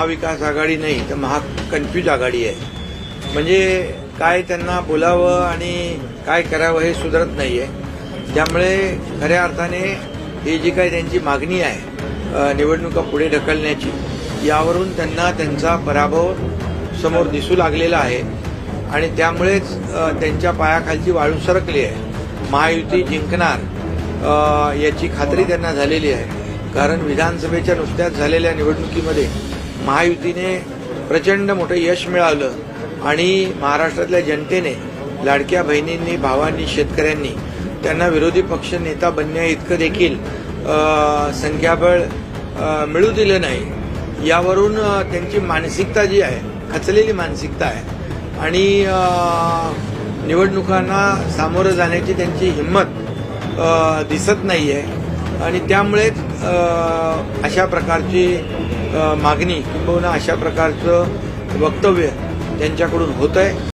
महाविकास आघाडी नाही तर महाकन्फ्यूज आघाडी आहे. म्हणजे काय त्यांना बोलावं आणि काय करावं हे सुधरत नाहीये. त्यामुळे खऱ्या अर्थाने ही जी काही त्यांची मागणी आहे निवडणुका पुढे ढकलण्याची यावरून त्यांना त्यांचा पराभव समोर दिसू लागलेला आहे. आणि त्यामुळेच त्यांच्या पायाखालची वाळू सरकली आहे. महायुती जिंकणार याची खात्री त्यांना झालेली आहे. कारण विधानसभेच्या नुकत्याच झालेल्या निवडणुकीमध्ये महायुतीने प्रचंड मोठं यश मिळालं आणि महाराष्ट्रातल्या जनतेने लाडक्या बहिणींनी भावांनी शेतकऱ्यांनी त्यांना विरोधी पक्ष नेता बनण्या इतकं देखील संख्याबळ मिळू दिलं नाही. यावरून त्यांची मानसिकता जी आहे खचलेली मानसिकता आहे आणि निवडणुकांना सामोरं जाण्याची त्यांची हिंमत दिसत नाही आहे आणि त्यामुळेच अशा प्रकारची मागणी किंबहुना अशा प्रकारचं वक्तव्य त्यांच्याकडून होत आहे